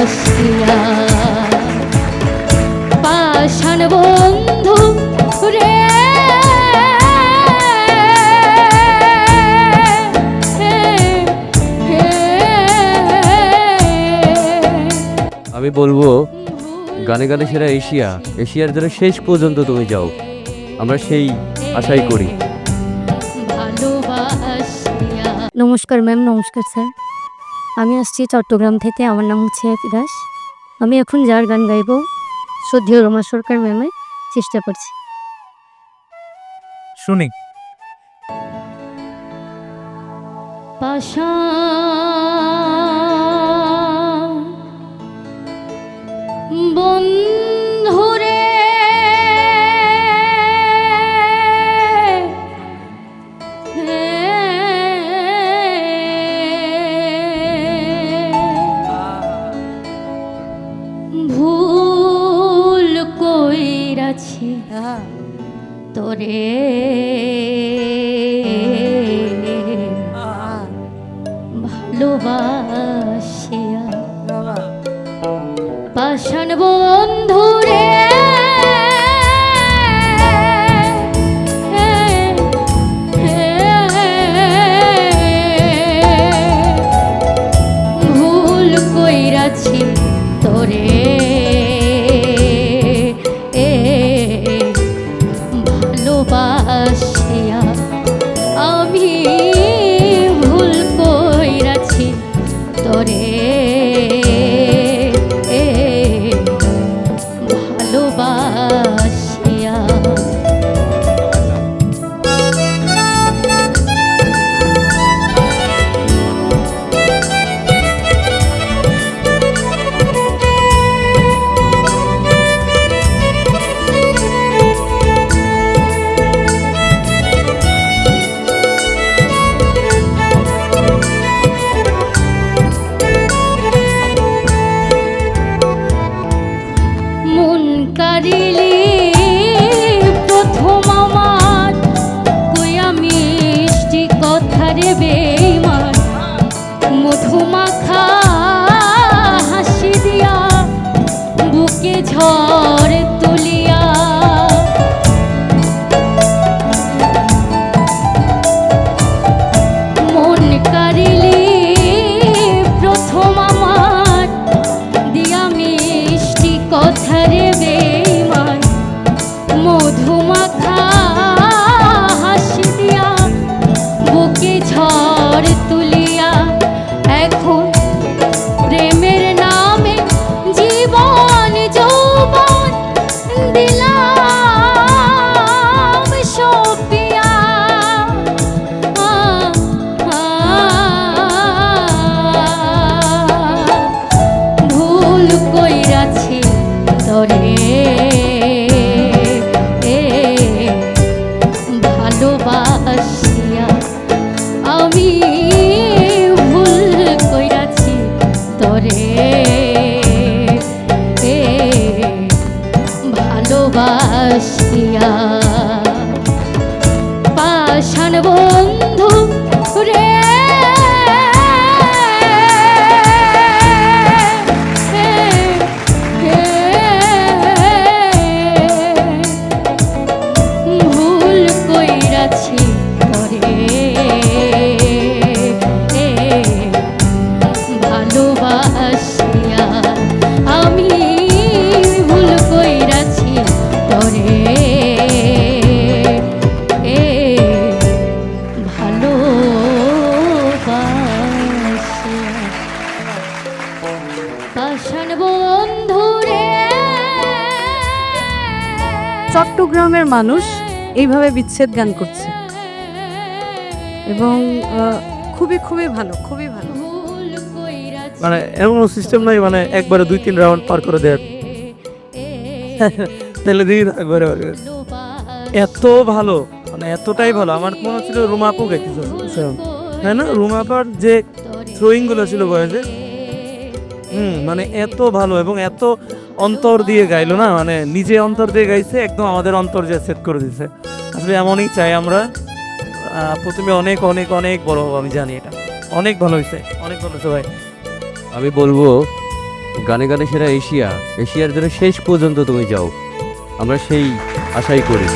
আমি বলব গানে গানে সেরা এশিয়া। এশিয়ার যেন শেষ পর্যন্ত তুমি যাও। আমরা সেই আশাই করি। নমস্কার ম্যাম নমস্কার স্যার। আমি আসছি চট্টগ্রাম থেকে আমার নাম হচ্ছে ফিরাস। দাস আমি এখন যার গান গাইব শ্রদ্ধেয় রমা সরকার ম্যামে চেষ্টা করছি। শুনি। পাশা তোরে ভালোবাসিয়া। ঝড় তরে চট্টগ্রামের মানুষ এইভাবে বিচ্ছেদ গান করছে। এবং খুবই খুবই ভালো খুবই ভালো। মানে এমন সিস্টেম নাই মানে একবারে দুই তিন রাউন্ড পার করে দেয় তাহলে দিই একবারে এত ভালো মানে এতটাই ভালো। আমার মনে হচ্ছিল রুমাপু গাইতেছে তাই না? রুমাপার যে থ্রোয়িংগুলো ছিল বয়সে। হুম মানে এত ভালো এবং এত অন্তর দিয়ে গাইলো না মানে নিজে অন্তর দিয়ে গাইছে, একদম আমাদের অন্তর যে সেট করে দিছে। আসলে এমনই চাই আমরা প্রথমে অনেক অনেক অনেক বড় হব, আমি জানি এটা। অনেক ভালো হয়েছে, অনেক ভালো হয়েছে ভাই। আমি বলব, গানে গানে সেরা এশিয়া। এশিয়ার জন্য শেষ পর্যন্ত তুমি যাও। আমরা সেই আশাই করি।